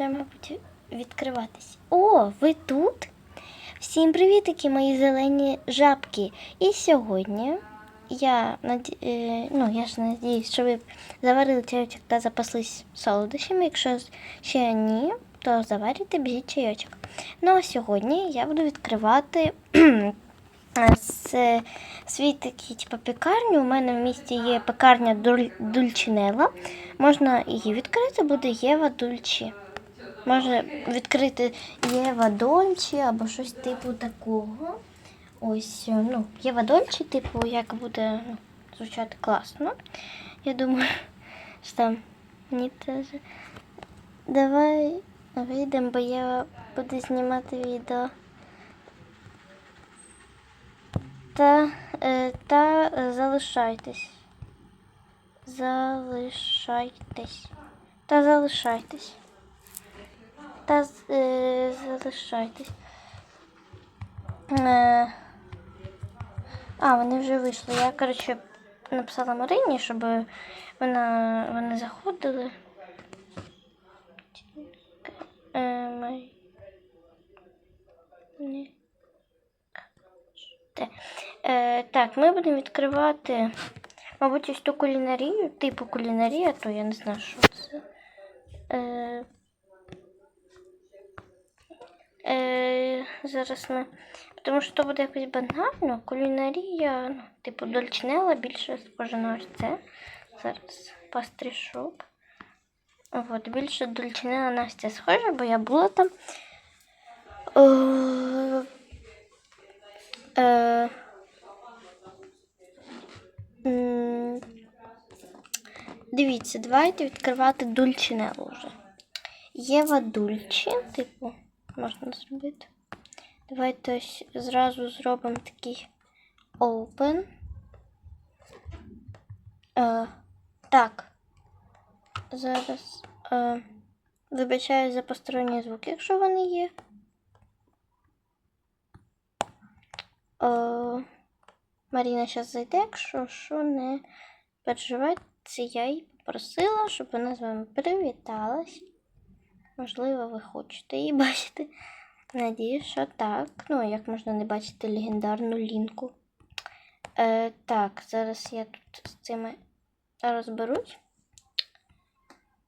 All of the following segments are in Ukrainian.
вже, мабуть, відкриватись. О, ви тут? Всім привітики, мої зелені жабки. І сьогодні я наді... е, ну, я ж надіюсь, що ви заварили чайочок та запаслись солодощами. Якщо ще ні, то заварюйте, біжіть чайочок. Ну а сьогодні я буду відкривати свій такий, типу, пекарню. У мене в місті є пекарня Дуль- Дульчинела. Можна її відкрити, буде Єва Дульчі. Можна відкрити Єва Дольчі або щось типу такого. Ось, е, ну, Єва Дольчі, типу, як буде ну, звучати класно. Я думаю, що там мені теж. Давай вийдемо, бо я буду знімати відео. Та, е, та е, залишайтесь. Залишайтесь. Та залишайтесь. Та е, залишайтесь. Е, а, вони вже вийшли. Я, коротше, написала Марині, щоб вона, вони заходили. Е, Марі- Ні. Е, так, ми будемо відкривати, мабуть, ось ту кулінарію, типу кулінарія, то я не знаю, що це. Е, е, зараз ми. Тому що то буде якось банально. Кулінарія, ну, типу дольчинела більше схоже на це. Зараз пастрішоп. От, більше дольчинела Настя схожа, бо я була там. Е, е, Дивіться, давайте відкривати дульчинелу вже. Єва Дульчі, типу, можна зробити. Давайте ось зразу зробимо такий open. Е, так. Зараз е, вибачаю за посторонні звуки, якщо вони є. Е, Маріна зараз зайде, якщо що не переживайте, це я її попросила, щоб вона з вами привіталась. Можливо, ви хочете її бачити. Надіюсь, що так. Ну, як можна не бачити легендарну лінку. Е, так, зараз я тут з цими розберусь.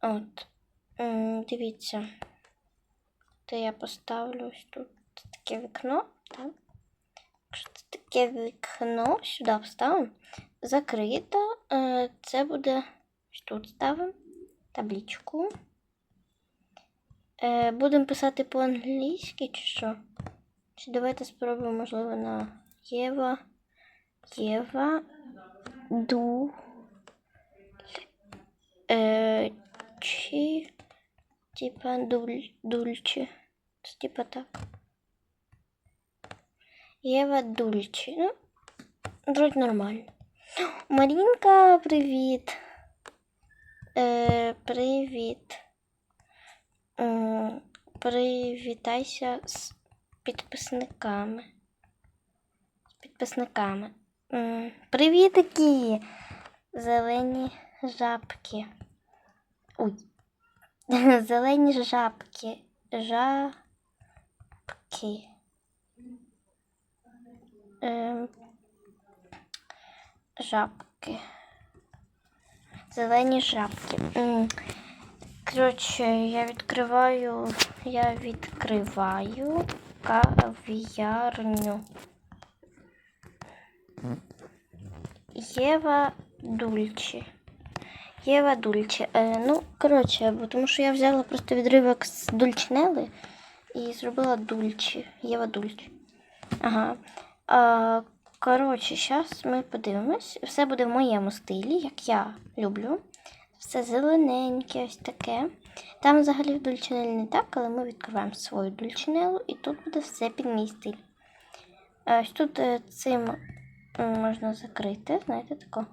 От. Дивіться. То я поставлю ось тут таке вікно. Так. Якщо це таке вікно, сюди вставимо. Закрито. Е, Це буде ось тут ставимо табличку. Е, Будемо писати по-англійськи чи що? Чи давайте спробуємо, можливо, на Єва. Єва. Ду. Е, чи. Типа дуль, дульче. Типа так. Єва Дульче. Ну, вроде нормально. Марінка, привіт. Е, привіт. М, Привітайся з підписниками. З підписниками. М, Привітики! Зелені жабки. Ой. Зелені жабки. Жабки. Ем, Жабки. Зелені жабки. Коротше, я відкриваю, я відкриваю кав'ярню. Єва Дульчі. Єва Дульчі. Е, ну, коротше, тому що я взяла просто відривок з Дульчинели і зробила Дульчі. Єва Дульчі. Ага. А, коротше, зараз ми подивимось. Все буде в моєму стилі, як я люблю. Все зелененьке, ось таке. Там взагалі в не так, але ми відкриваємо свою дульчинелу і тут буде все під мій стиль. Ось тут е, цим можна закрити, знаєте, тако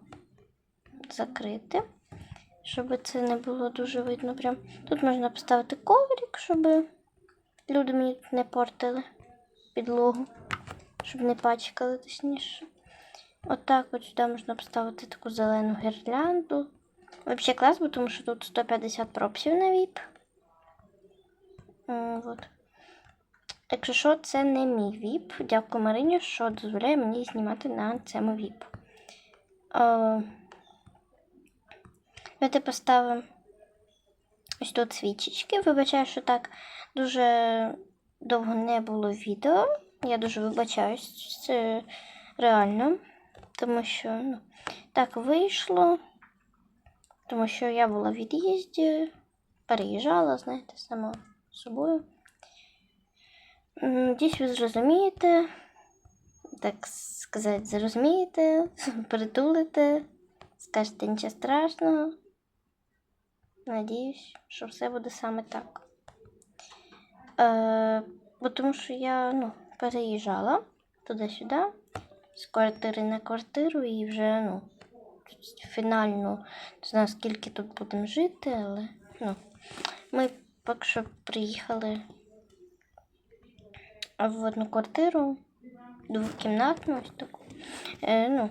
закрити, щоб це не було дуже видно. Прям. Тут можна поставити коврик, щоб люди мені тут не портили підлогу, щоб не пачкали точніше. Отак от сюди можна поставити таку зелену гірлянду. Взагалі клас, бо тому тут 150 пропсів на VIP. Вот. Якщо що, це не мій віп. Дякую Марині, що дозволяє мені знімати на цьому віп. Давайте поставимо ось тут свічечки. Вибачаю, що так дуже довго не було відео. Я дуже вибачаюсь, це реально. Тому що ну, так вийшло. Тому що я була в від'їзді, переїжджала, знаєте, сама собою. Надіюсь, ви зрозумієте, так сказати, зрозумієте, притулите, скажете нічого страшного. Надіюсь, що все буде саме так. Е, бо тому що я ну, переїжджала туди-сюди, з квартири на квартиру і вже ну, фінально не знаю, скільки тут будемо жити, але ну, ми поки що приїхали в одну квартиру, двокімнатну, ось таку. Е, ну,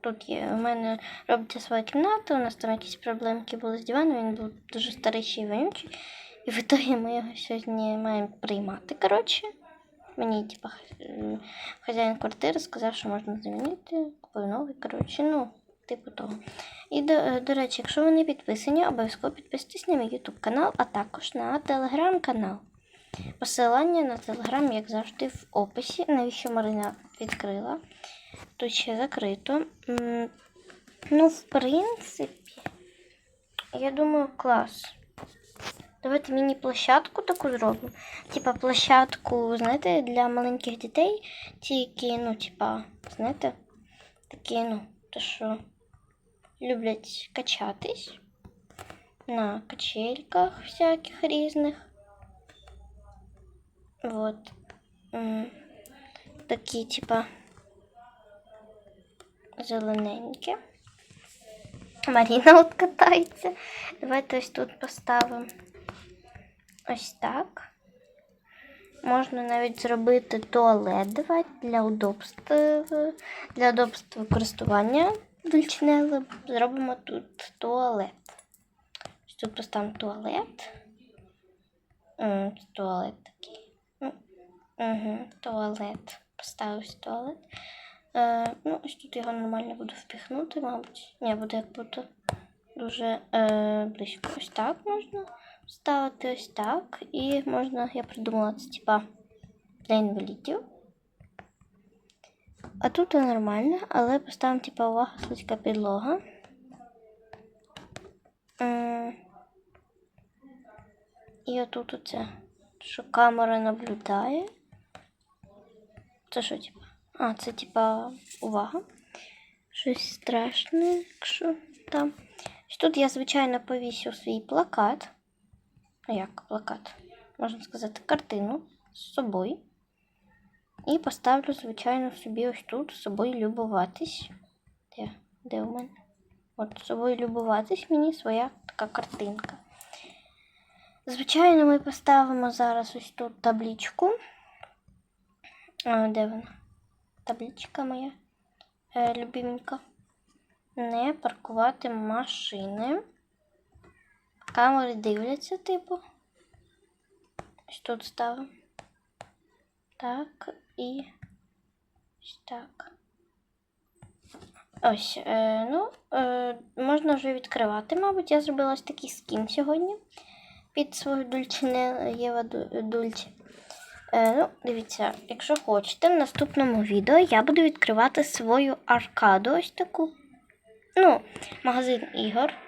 тут є, у мене робиться своя кімната, у нас там якісь проблемки були з диваном, він був дуже старий ще й вонючий. І в ітогі ми його сьогодні маємо приймати. Коротше, мені, типа, хазяїн квартири сказав, що можна замінити, купив новий, коротше, ну, типу того. І до, до речі, якщо ви не підписані, обов'язково підписуйтесь на мій YouTube канал, а також на телеграм канал. Посилання на телеграм, як завжди, в описі. Навіщо Марина відкрила? Тут ще закрито. Ну, в принципі, я думаю, клас. Давайте міні-площадку таку зробимо. Типа площадку, знаєте, для маленьких дітей, ті, які, ну, типа, знаєте, такі, ну, то що люблять качатись на качельках всяких різних. Вот. М, Такі, типа, зелененькі. Маріна от катається. Давайте ось тут поставимо Ось так. Можна навіть зробити туалет для удобства, для удобства користування дульчинели. Зробимо тут туалет. Ось тут поставимо туалет. Туалет такий. Угу, туалет. Поставився туалет. Е, ну, ось тут його нормально буду впіхнути, мабуть. Ні, буде як будто дуже е, близько. Ось так можна ставити ось так. І можна, я придумала це типа для інвалідів. А тут нормально, але поставимо, типа, увага, слизька підлога. І отут оце, що камера наблюдає. Це що, типа? А, це типа увага. Щось страшне, якщо там. Тут я, звичайно, повісю свій плакат. Як плакат? Можна сказати, картину з собою. І поставлю, звичайно, собі ось тут з собою любуватись. Де? Де у мене? От з собою любуватись мені своя така картинка. Звичайно, ми поставимо зараз ось тут табличку. А, де вона? Табличка моя е, любименька. Не паркувати машини. Камери дивляться, типу. Ось тут ставимо. Так, і так. Ось, е, ну, е, можна вже відкривати, мабуть. Я зробила ось такий скін сьогодні під свою дульчине Єва Ду- Дульче. Е, ну, дивіться, якщо хочете, в наступному відео я буду відкривати свою аркаду ось таку. Ну, магазин ігор.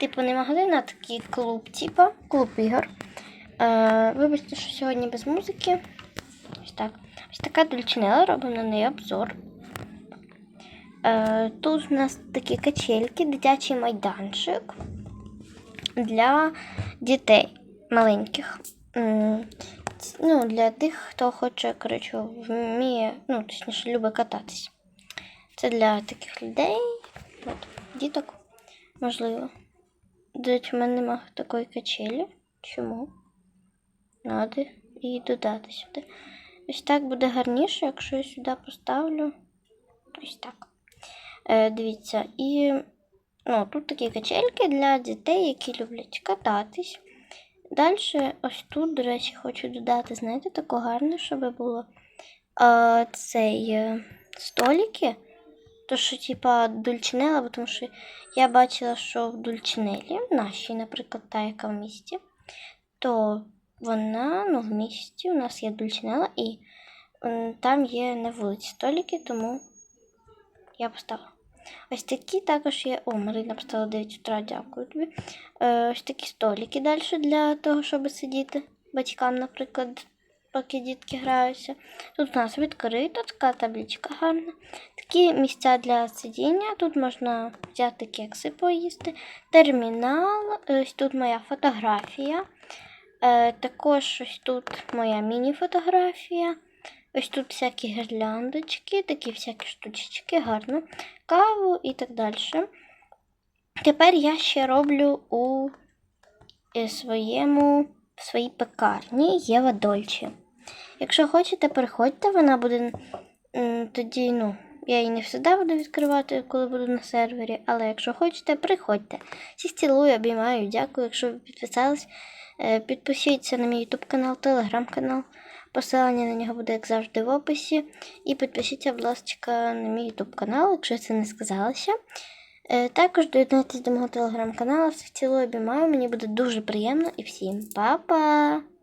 Типу, не магазин, а такий клуб, типу, клуб ігор. Е, вибачте, що сьогодні без музики. Ось так. Ось така дульчинела, робимо на неї обзор. Е, тут у нас такі качельки, дитячий майданчик для дітей маленьких. Ну, для тих, хто хоче, коротше, вміє, ну, точніше, любить кататись. Це для таких людей, от, діток, можливо. До речі, мене немає такої качелі. Чому? Надо її додати сюди. Ось так буде гарніше, якщо я сюди поставлю. Ось так. Е, дивіться, і ну, тут такі качельки для дітей, які люблять кататись. Далі, ось тут, до речі, хочу додати, знаєте, таке гарне, щоб було е, цей е, столики. То, що, типа, дульчинела, тому що я бачила, що в дульчинелі, нашій, наприклад, та, яка в місті, то вона, ну, в місті у нас є дульчинела, і там є на вулиці столики, тому я поставила. Ось такі також є. О, Марина поставила 9 утра, дякую тобі. Е, ось такі столики далі для того, щоб сидіти батькам, наприклад, поки дітки граються. Тут у нас відкрита така табличка гарна. Такі місця для сидіння. Тут можна взяти кекси поїсти. Термінал. Ось тут моя фотографія. Е, також ось тут моя міні-фотографія. Ось тут всякі гірляндочки, такі всякі штучечки, гарно. Каву і так далі. Тепер я ще роблю у е, своєму, в своїй пекарні Єва Дольче. Якщо хочете, приходьте, вона буде тоді, ну, я її не завжди буду відкривати, коли буду на сервері, але якщо хочете, приходьте. Всіх цілую, обіймаю, дякую, якщо ви підписались. Е, Підпишіться на мій YouTube канал, телеграм-канал. Посилання на нього буде, як завжди, в описі. І підпишіться, будь ласка, на мій YouTube канал, якщо це не сказала ще. Е, Також доєднуйтесь до мого телеграм-каналу. Всіх цілую, обіймаю. Мені буде дуже приємно і всім па-па!